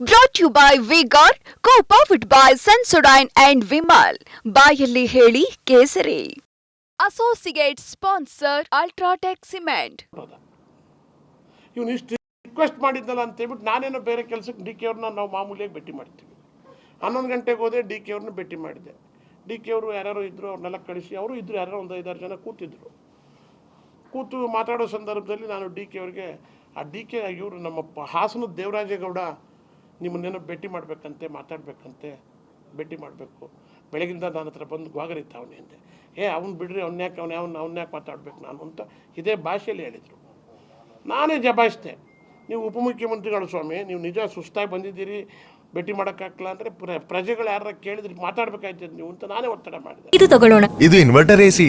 Brought you by V Guard co powered by Sensodyne and Vimal ಬಾಯಲ್ಲಿ ಹೇಳಿ ಕೇಸರಿ. Associate sponsor UltraTech cement ಹೌದ ಇವನು ಇಷ್ಟು ರಿಕ್ವೆಸ್ಟ್ ಮಾಡಿದ್ದಲ್ಲ ಅಂತ ಹೇಳ್ಬಿಟ್ಟು ನಾನೇನೋ ಬೇರೆ ಕೆಲಸಕ್ಕೆ ಡಿ ಕೆ ಅವ್ರನ್ನ ನಾವು ಮಾಮೂಲಿಯಾಗಿ ಭೇಟಿ ಮಾಡ್ತೀವಿ. ಹನ್ನೊಂದು ಗಂಟೆಗೆ ಹೋದೆ ಡಿ ಕೆ ಅವ್ರನ್ನ ಭೇಟಿ ಮಾಡಿದೆ. ಡಿ ಕೆ ಅವರು ಯಾರ್ಯಾರೋ ಇದ್ದರು ಅವ್ರನ್ನೆಲ್ಲ ಕಳಿಸಿ ಅವರು ಇದ್ದರು ಯಾರೋ ಒಂದು ಐದಾರು ಜನ ಕೂತಿದ್ರು. ಕೂತು ಮಾತಾಡೋ ಸಂದರ್ಭದಲ್ಲಿ ನಾನು ಡಿ ಕೆ ಅವ್ರಿಗೆ ಆ ಡಿ ಕೆ ಇವರು ನಮ್ಮ ಹಾಸನದ ದೇವರಾಜೇಗೌಡ ನಿಮ್ಮನ್ನೇನೋ ಭೇಟಿ ಮಾಡಬೇಕಂತೆ ಮಾತಾಡಬೇಕಂತೆ ಭೇಟಿ ಮಾಡಬೇಕು. ಬೆಳಗಿಂದ ನನ್ನ ಹತ್ರ ಬಂದು ಗೋಗರಿತ ಅವನೇ ಅಂದೆ. ಏ ಅವ್ನು ಬಿಡ್ರಿ ಅವ್ನ ಯಾಕೆ ಅವ್ನು ಅವ್ನು ಅವ್ನ ಯಾಕೆ ಮಾತಾಡ್ಬೇಕು ನಾನು? ಅಂತ ಇದೇ ಭಾಷೆಯಲ್ಲಿ ಹೇಳಿದರು. ನಾನೇ ಜಬಾಯಿಸ್ದೆ. ನೀವು ಉಪಮುಖ್ಯಮಂತ್ರಿಗಳು ಸ್ವಾಮಿ ನೀವು ನಿಜ ಸುಸ್ತಾಗಿ ಬಂದಿದ್ದೀರಿ ಭೇಟಿ ಮಾಡೋಕ್ಕಾಗಲ್ಲ ಅಂದರೆ ಪ್ರ ಪ್ರಜೆಗಳು ಯಾರ ಕೇಳಿದ್ರೆ ಮಾತಾಡ್ಬೇಕಾಯ್ತದೆ ನೀವು ಅಂತ ನಾನೇ ಒತ್ತಡ ಮಾಡಿದೆ. ಇದು ತಗೊಳ್ಳೋಣ. ಇದು ಇನ್ವರ್ಟರ್ ಎಸಿ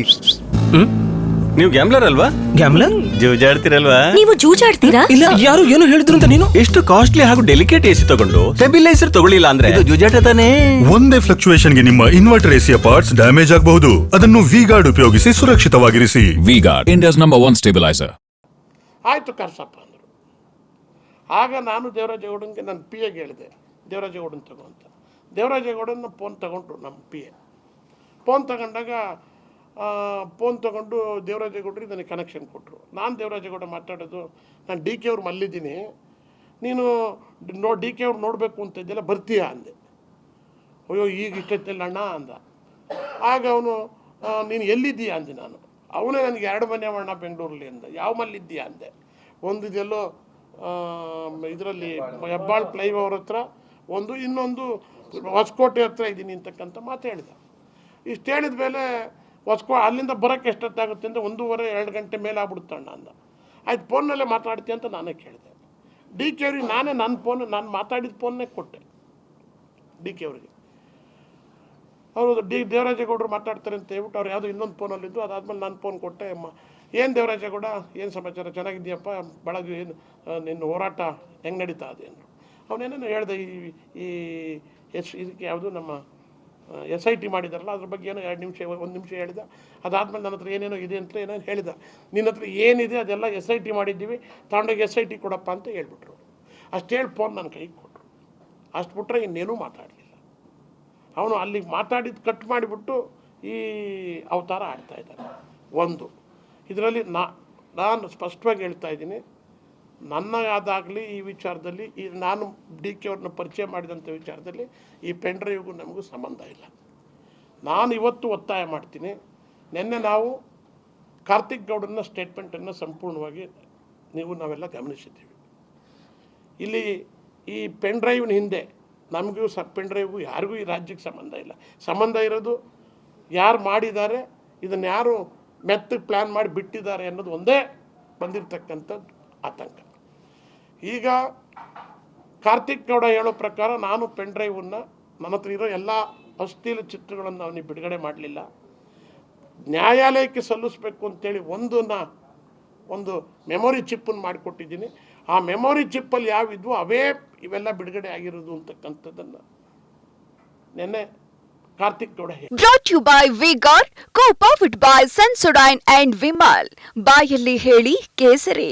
ನೀವು ಗ್ಯಾಮ್ಲರ್ ಅಲ್ವಾ? ಗ್ಯಾಮ್ಲರ್ ಜೂಜಾಡ್ತಿರಲ್ವಾ? ನೀವು ಜೂಜಾಡ್ತೀರಾ? ಇಲ್ಲ ಯಾರು ಏನು ಹೇಳಿದ್ರು ಅಂತ ನೀನು? ಎಷ್ಟು ಕಾಸ್ಟ್ಲಿ ಹಾಗೂ ಡೆಲಿಕೇಟ್ ಎಸಿ ತಗೊಂಡು ಸ್ಟೆಬಿಲೈಸರ್ ತಗೊಳ್ಳಿಲ್ಲ ಅಂದ್ರೆ? ಇದು ಜೂಜಾಟ ತಾನೇ? ಒಂದೇ ಫ್ಲಕ್ಚುಯೇಷನ್ಗೆ ನಿಮ್ಮ ಇನ್ವರ್ಟರ್ ಎಸಿಯ ಪಾರ್ಟ್ಸ್ ಡ್ಯಾಮೇಜ್ ಆಗಬಹುದು. ಅದನ್ನು ವಿ ಗಾರ್ಡ್ ಉಪಯೋಗಿಸಿ ಸುರಕ್ಷಿತವಾಗಿರಿಸಿ. V Guard India's number one stabiliser ಆಯ್ತು ಕರ್ಸಪ್ಪ ಅಂದರು. ಆಗ ನಾನು ದೇವರಾಜೇಗೌಡನಿಗೆ ನನ್ನ ಪಿ ಎಗೆ ಹೇಳಿದೆ. ದೇವರಾಜೇಗೌಡನ ತಗೋ ಅಂತ. ದೇವರಾಜೇಗೌಡನ ಫೋನ್ ತಗೊಂಡ್ರು ನಮ್ಮ ಪಿ ಎ ಫೋನ್ ತಗೊಂಡಾಗ ಫೋನ್ ತೊಗೊಂಡು ದೇವರಾಜೇಗೌಡರಿಗೆ ನನಗೆ ಕನೆಕ್ಷನ್ ಕೊಟ್ಟರು ನಾನು ದೇವರಾಜೇಗೌಡ ಮಾತಾಡೋದು, ನಾನು ಡಿ ಕೆ ಅವ್ರು ಮಲ್ಲಿದ್ದೀನಿ. ನೀನು ನೋ ಡಿ ಕೆ ಅವ್ರು ನೋಡಬೇಕು ಅಂತ ಇದ್ದೆಲ್ಲ ಬರ್ತೀಯಾ ಅಂದೆ. ಅಯ್ಯೋ, ಈಗ ಇಷ್ಟೊತ್ತಿಲ್ಲ ಅಣ್ಣ ಅಂದ. ಆಗ ಅವನು ನೀನು ಎಲ್ಲಿದ್ದೀಯ ಅಂದೆ ನಾನು. ಅವನೇ ನನಗೆ ಎರಡು ಮನೆ ಅಣ್ಣ ಬೆಂಗಳೂರಲ್ಲಿ ಅಂದ. ಯಾವ ಮಲ್ಲಿದ್ದೀಯ ಅಂದೆ. ಒಂದು ಇದೆಲ್ಲೋ ಇದರಲ್ಲಿ ಹೆಬ್ಬಾಳ್ ಫ್ಲೈಓವರ್ ಹತ್ರ, ಒಂದು ಇನ್ನೊಂದು ಹೊಸಕೋಟೆ ಹತ್ರ ಇದ್ದೀನಿ ಅಂತಕ್ಕಂಥ ಮಾತು ಹೇಳಿದ. ಇಷ್ಟು ಹೇಳಿದ ಮೇಲೆ ಹೊಸ್ಕೋ ಅಲ್ಲಿಂದ ಬರೋಕ್ಕೆ ಎಷ್ಟೊತ್ತಾಗುತ್ತೆ ಅಂದರೆ ಒಂದೂವರೆ, ಎರಡು ಗಂಟೆ ಮೇಲೆ ಆಗ್ಬಿಡ್ತಣ್ಣ ಅಂದ ಆಯ್ತು ಫೋನ್ನಲ್ಲೇ ಮಾತಾಡ್ತೀಯ ಅಂತ ನಾನೇ ಕೇಳಿದೆ. ಡಿ ಕೆ ಅವ್ರಿಗೆ ನಾನೇ ನನ್ನ ಫೋನ್, ನಾನು ಮಾತಾಡಿದ ಫೋನ್ನೇ ಕೊಟ್ಟೆ. ಡಿ ಕೆ ಅವರಿಗೆ. ಅವರು ಡಿ ದೇವರಾಜೇಗೌಡರು ಮಾತಾಡ್ತಾರೆ ಅಂತ ಹೇಳ್ಬಿಟ್ಟು ಅವ್ರು ಯಾವುದೋ ಇನ್ನೊಂದು ಫೋನಲ್ಲಿದ್ದು, ಅದಾದಮೇಲೆ ನಾನು ಫೋನ್ ಕೊಟ್ಟೆ, ಅಮ್ಮ, ಏನು ದೇವರಾಜೇಗೌಡ, ಏನು ಸಮಾಚಾರ ಚೆನ್ನಾಗಿದೆಯಪ್ಪ ಬೆಳಗ್ಗೆ ಏನು ನಿನ್ನ ಹೋರಾಟ ಹೆಂಗೆ ನಡೀತಾ ಅಂದರು. ಅವನೇನೇನು ಹೇಳಿದೆ, ಈ ಈ ಎಸ್ ಇದಕ್ಕೆ ಯಾವುದು ನಮ್ಮ ಎಸ್ ಐ ಟಿ ಮಾಡಿದಾರಲ್ಲ ಅದ್ರ ಬಗ್ಗೆ ಏನೋ ಎರಡು ನಿಮಿಷ ಒಂದು ನಿಮಿಷ ಹೇಳಿದ. ಅದಾದ್ಮೇಲೆ ನನ್ನ ಹತ್ರ ಏನೇನೋ ಇದೆ ಅಂತ ಏನೋ ಹೇಳಿದ. ನಿನ್ನ ಹತ್ರ ಏನಿದೆ ಅದೆಲ್ಲ ಎಸ್ ಐ ಟಿ ಮಾಡಿದ್ದೀವಿ ತಗೊಂಡೋಗಿ ಎಸ್ ಐ ಟಿ ಕೊಡಪ್ಪ ಅಂತ ಹೇಳ್ಬಿಟ್ರು. ಅಷ್ಟು ಹೇಳಿ ಫೋನ್ ನನ್ನ ಕೈಗೆ ಕೊಟ್ಟರು ಅಷ್ಟು ಬಿಟ್ಟರೆ ಇನ್ನೇನೂ ಮಾತಾಡಲಿಲ್ಲ. ಅವನು ಅಲ್ಲಿಗೆ ಮಾತಾಡಿದ್ದು ಕಟ್ ಮಾಡಿಬಿಟ್ಟು ಈ ಅವತಾರ ಆಡ್ತಾ ಇದ್ದಾನೆ. ಒಂದು. ಇದರಲ್ಲಿ ನಾ, ನಾನು ಸ್ಪಷ್ಟವಾಗಿ ಹೇಳ್ತಾ ಇದ್ದೀನಿ ನನ್ನ ಅದಾಗಲಿ ಈ ವಿಚಾರದಲ್ಲಿ, ಈ ನಾನು ಡಿ ಕೆ ಅವ್ರನ್ನ ಪರಿಚಯ ಮಾಡಿದಂಥ ವಿಚಾರದಲ್ಲಿ ಈ ಪೆನ್ ಡ್ರೈವ್ಗೂ ನಮಗೂ ಸಂಬಂಧ ಇಲ್ಲ. ನಾನು ಇವತ್ತು ಒತ್ತಾಯ ಮಾಡ್ತೀನಿ, ನಿನ್ನೆ ನಾವು ಕಾರ್ತಿಕ್ ಗೌಡನ ಸ್ಟೇಟ್ಮೆಂಟನ್ನು ಸಂಪೂರ್ಣವಾಗಿ ನೀವು ನಾವೆಲ್ಲ ಗಮನಿಸಿದ್ದೀವಿ. ಇಲ್ಲಿ ಈ ಪೆನ್ ಡ್ರೈವ್ನ ಹಿಂದೆ ನಮಗೂ ಸ ಪೆನ್ ಡ್ರೈವ್ಗೂ ಯಾರಿಗೂ ಈ ರಾಜ್ಯಕ್ಕೆ ಸಂಬಂಧ ಇಲ್ಲ. ಸಂಬಂಧ ಇರೋದು ಯಾರು ಮಾಡಿದ್ದಾರೆ, ಇದನ್ನು ಯಾರು ಮೆತ್ತಗೆ ಪ್ಲ್ಯಾನ್ ಮಾಡಿ ಬಿಟ್ಟಿದ್ದಾರೆ ಅನ್ನೋದು ಒಂದೇ ಬಂದಿರತಕ್ಕಂಥದ್ದು. ಆತಂಕ. ಈಗ ಕಾರ್ತಿಕ್ ಗೌಡ ಹೇಳೋ ಪ್ರಕಾರ ನಾನು ಪೆನ್ ಡ್ರೈವನ್ನು ನನ್ನ ಹತ್ರ ಇರೋ ಎಲ್ಲ ಅಶ್ಲೀಲ ಚಿತ್ರಗಳನ್ನು ಅವನಿಗೆ ಬಿಡುಗಡೆ ಮಾಡಲಿಲ್ಲ. ನ್ಯಾಯಾಲಯಕ್ಕೆ ಸಲ್ಲಿಸಬೇಕು ಅಂತೇಳಿ ಒಂದನ್ನ, ಒಂದು ಮೆಮೊರಿ ಚಿಪ್ಪನ್ನು ಮಾಡಿಕೊಟ್ಟಿದ್ದೀನಿ. ಆ ಮೆಮೊರಿ ಚಿಪ್ಪಲ್ಲಿ ಯಾವಿದ್ವು ಅವೇ ಇವೆಲ್ಲ ಬಿಡುಗಡೆ ಆಗಿರೋದು ಅಂತಕ್ಕಂಥದ್ದನ್ನು ನೆನ್ನೆ Karthik brought you by V Guard co fit by Sensodyne and Vimal ಬಾಯಲ್ಲಿ ಹೇಳಿ ಕೇಸರಿ.